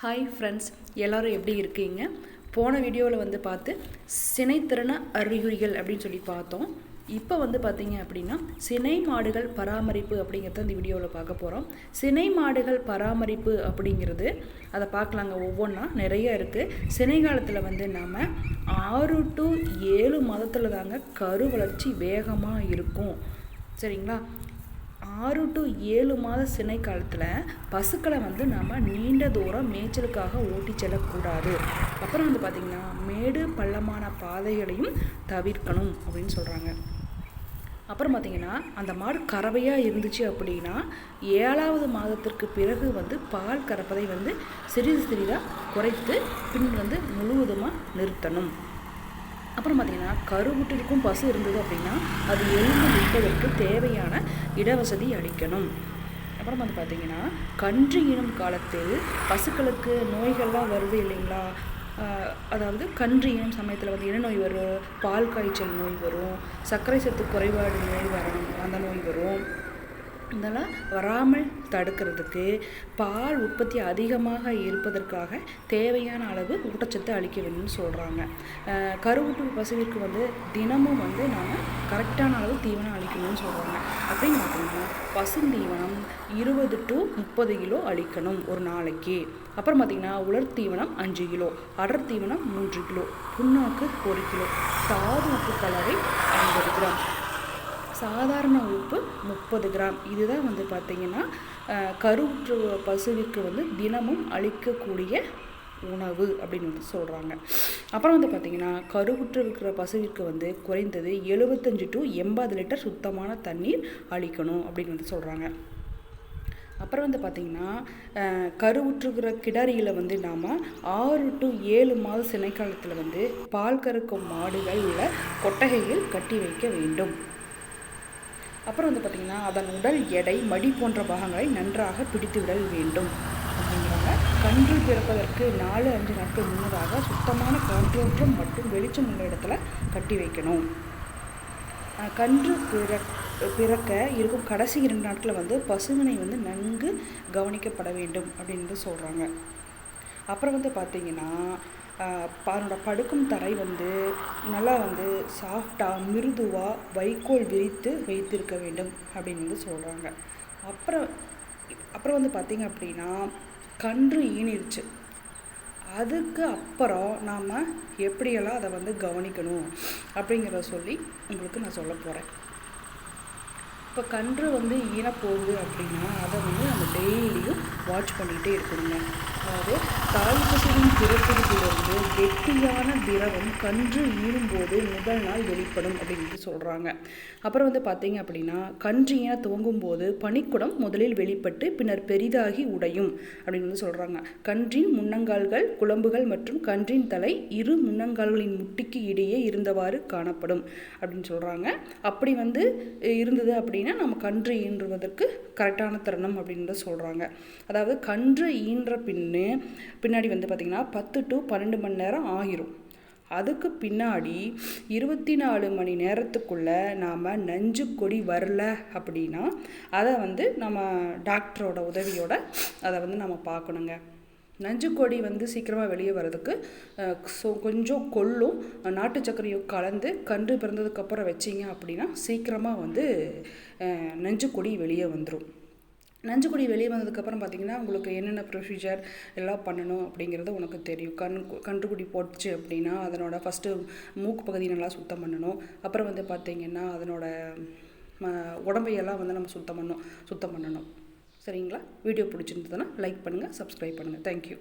Hi friends எல்லோரும் எப்படி இருக்கீங்க? போன வீடியோவில் வந்து பார்த்து சினைத்திறன அறிகுறிகள் அப்படின்னு சொல்லி பார்த்தோம். இப்போ வந்து பார்த்தீங்க அப்படின்னா சினை மாடுகள் பராமரிப்பு அப்படிங்கிறத இந்த வீடியோவில் பார்க்க போகிறோம் சினை மாடுகள் பராமரிப்பு அப்படிங்கிறது அதை பார்க்கலாங்க ஒவ்வொன்றா நிறைய இருக்குது சினை காலத்தில் வந்து நாம் ஆறு டு ஏழு மாதத்தில் தாங்க கரு வளர்ச்சி வேகமாக இருக்கும். சரிங்களா? ஆறு டு ஏழு மாத சினை காலத்தில் பசுக்களை வந்து நம்ம நீண்ட தூரம் மேய்ச்சலுக்காக ஓட்டி செல்லக்கூடாது. அப்புறம் வந்து பார்த்திங்கன்னா மேடு பள்ளமான பாதைகளையும் தவிர்க்கணும் அப்படின்னு சொல்கிறாங்க அப்புறம் பார்த்திங்கன்னா அந்த மாடு கறவையாக இருந்துச்சு அப்படின்னா ஏழாவது மாதத்திற்கு பிறகு வந்து பால் கறப்பதை வந்து சிறிது சிறிதாக குறைத்து பின் வந்து முழுவதுமாக நிறுத்தணும். அப்புறம் பார்த்திங்கன்னா கருவுற்றிருக்கும் பசு இருந்தது அப்படின்னா அது எலும்பு நிற்பதற்கு தேவையான இடவசதி அளிக்கணும். அப்புறம் வந்து பார்த்திங்கன்னா கன்று ஈனும் காலத்தில் பசுக்களுக்கு நோய்கள்லாம் வருது இல்லைங்களா? அதாவது கன்று ஈனும் சமயத்தில் வந்து என்ன நோய் வரும்? பால் காய்ச்சல் நோய் வரும். சர்க்கரை சத்து குறைபாடு நோய் வரும் அந்த நோய் வரும். இதெல்லாம் வராமல் தடுக்கிறதுக்கு பால் உற்பத்தி அதிகமாக இருப்பதற்காக தேவையான அளவு ஊட்டச்சத்து அளிக்க வேணும்னு சொல்கிறாங்க கருவுட்டு பசுவிற்கு வந்து தினமும் வந்து நாம் கரெக்டான அளவு தீவனம் அளிக்கணும்னு சொல்கிறாங்க அப்படின்னு பார்த்தீங்கன்னா பசுந்தீவனம் இருபது டு முப்பது கிலோ அளிக்கணும் ஒரு நாளைக்கு. அப்புறம் பார்த்திங்கன்னா உலர் தீவனம் அஞ்சு கிலோ அடர் தீவனம் மூன்று கிலோ புண்ணாக்கு ஒரு கிலோ தாது உப்பு கலவை ஐம்பது கிராம். சாதாரண உப்பு முப்பது கிராம். இதுதான் வந்து பார்த்திங்கன்னா கருவுற்று பசுவிற்கு வந்து தினமும் அளிக்கக்கூடிய உணவு அப்படின்னு வந்து சொல்கிறாங்க அப்புறம் வந்து பார்த்திங்கன்னா கருவுற்று இருக்கிற பசுவிற்கு வந்து குறைந்தது எழுபத்தஞ்சு டு எண்பது லிட்டர் சுத்தமான தண்ணீர் அளிக்கணும் அப்படின்னு வந்து சொல்கிறாங்க அப்புறம் வந்து பார்த்திங்கன்னா கருவுற்றுக்கிற கிடரியில் வந்து நாம் ஆறு டு ஏழு மாத சினைக்காலத்தில் வந்து பால் கறக்கும் மாடுகள் உள்ள கொட்டகையில் கட்டி வைக்க வேண்டும். அப்புறம் வந்து பார்த்திங்கன்னா அதன் உடல் எடை மடி போன்ற பாகங்களை நன்றாக பிடித்து விடல் வேண்டும். அப்படிங்கிறாங்க. கன்று பிறப்பதற்கு நாலு அஞ்சு நாட்கள் முன்னதாக சுத்தமான காற்றோற்றம் மற்றும் வெளிச்சம் உள்ள இடத்துல கட்டி வைக்கணும். கன்று பிற பிறக்க இருக்கும் கடைசி இரண்டு நாட்களில் வந்து பசுவினை வந்து நன்கு கவனிக்கப்பட வேண்டும் அப்படின்னு சொல்கிறாங்க அப்புறம் வந்து பார்த்திங்கன்னா அதனோட படுக்கும் தரை வந்து நல்லா வந்து சாஃப்டாக மிருதுவாக வைக்கோல் விரித்து வைத்திருக்க வேண்டும் அப்படின்னு வந்து சொல்கிறாங்க அப்புறம் அப்புறம் வந்து பார்த்திங்க அப்படின்னா கன்று ஈனிருச்சு. அதுக்கு அப்புறம் நாம் எப்படியெல்லாம் அதை வந்து கவனிக்கணும் அப்படிங்கிறத சொல்லி உங்களுக்கு நான் சொல்ல போகிறேன் இப்போ கன்று வந்து ஈனப்போகுது அப்படின்னா அதை வந்து நம்ம டெய்லியும் வாட்ச் பண்ணிகிட்டே இருக்கணுங்க. அதாவது தாய் பசுவின் பிறப்பிலிருந்து கெட்டியான திரவம் கன்று ஈடும்போது முதல் நாள் வெளிப்படும் அப்படின்ட்டு சொல்கிறாங்க அப்புறம் வந்து பார்த்தீங்க அப்படின்னா கன்று ஈன துவங்கும் போது பனிக்குடம் முதலில் வெளிப்பட்டு பின்னர் பெரிதாகி உடையும் அப்படின்னு வந்து சொல்கிறாங்க கன்றின் முன்னங்கால்கள் குழம்புகள் மற்றும் கன்றின் தலை இரு முன்னங்கால்களின் முட்டிக்கு இடையே இருந்தவாறு காணப்படும் அப்படின்னு சொல்கிறாங்க அப்படி வந்து இருந்தது அப்படின்னு நம்ம கன்று ஈன்றுவதற்கு கரெக்டான தருணம் அப்படின்னு சொல்கிறாங்க அதாவது கன்று ஈன்ற பின்னு பின்னாடி வந்து பார்த்திங்கன்னா பத்து டு பன்னெண்டு மணி நேரம் ஆகிரும். அதுக்கு பின்னாடி இருபத்தி நாலு மணி நேரத்துக்குள்ளே நாம் நஞ்சு கொடி வரல அப்படின்னா அதை வந்து நம்ம டாக்டரோட உதவியோட அதை வந்து நம்ம பார்க்கணுங்க. நஞ்சு கொடி வந்து சீக்கிரமாக வெளியே வர்றதுக்கு ஸோ கொஞ்சம் கொள்ளும். நாட்டு சர்க்கரையும் கலந்து கன்று பிறந்ததுக்கப்புறம் வச்சிங்க அப்படின்னா சீக்கிரமாக வந்து நஞ்சு கொடி வெளியே வந்துடும் நஞ்சுக்குடி வெளியே வந்ததுக்கப்புறம் பார்த்திங்கன்னா உங்களுக்கு என்னென்ன ப்ரொசீஜர் எல்லாம் பண்ணணும் அப்படிங்கிறது உனக்கு தெரியும். கண் கன்றுக்குடி போட்டுச்சு அப்படின்னா அதனோட ஃபஸ்ட்டு மூக்கு பகுதி நல்லா சுத்தம் பண்ணணும். அப்புறம் வந்து பார்த்திங்கன்னா அதனோட உடம்பையெல்லாம் வந்து நம்ம சுத்தம் பண்ணணும் சுத்தம் பண்ணணும். சரிங்களா? வீடியோ பிடிச்சிருந்ததுன்னா லைக் பண்ணுங்கள் சப்ஸ்கிரைப் பண்ணுங்கள் தேங்க்யூ